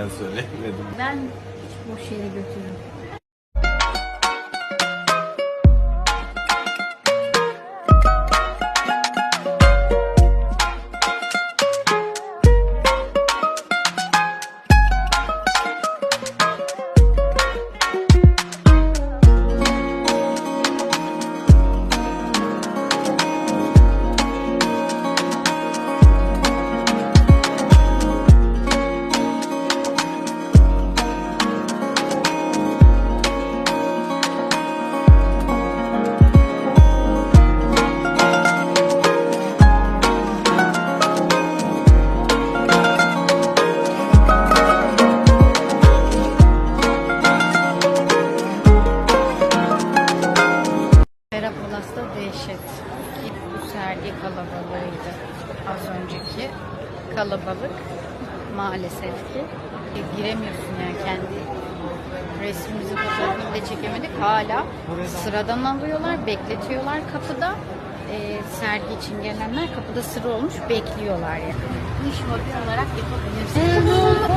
ben söylemedim. Ben hiç boş yere götürürüm. Götürün. Perapolas'ta dehşet. Bu sergi kalabalığıydı. Az önceki kalabalık maalesef ki E, giremiyorsun yani kendi resmimizi fotoğrafını bile çekemedik. Hala sıradan alıyorlar, bekletiyorlar kapıda. E, sergi için gelenler kapıda sıra olmuş bekliyorlar yani. Hobi olarak yapabilirsiniz.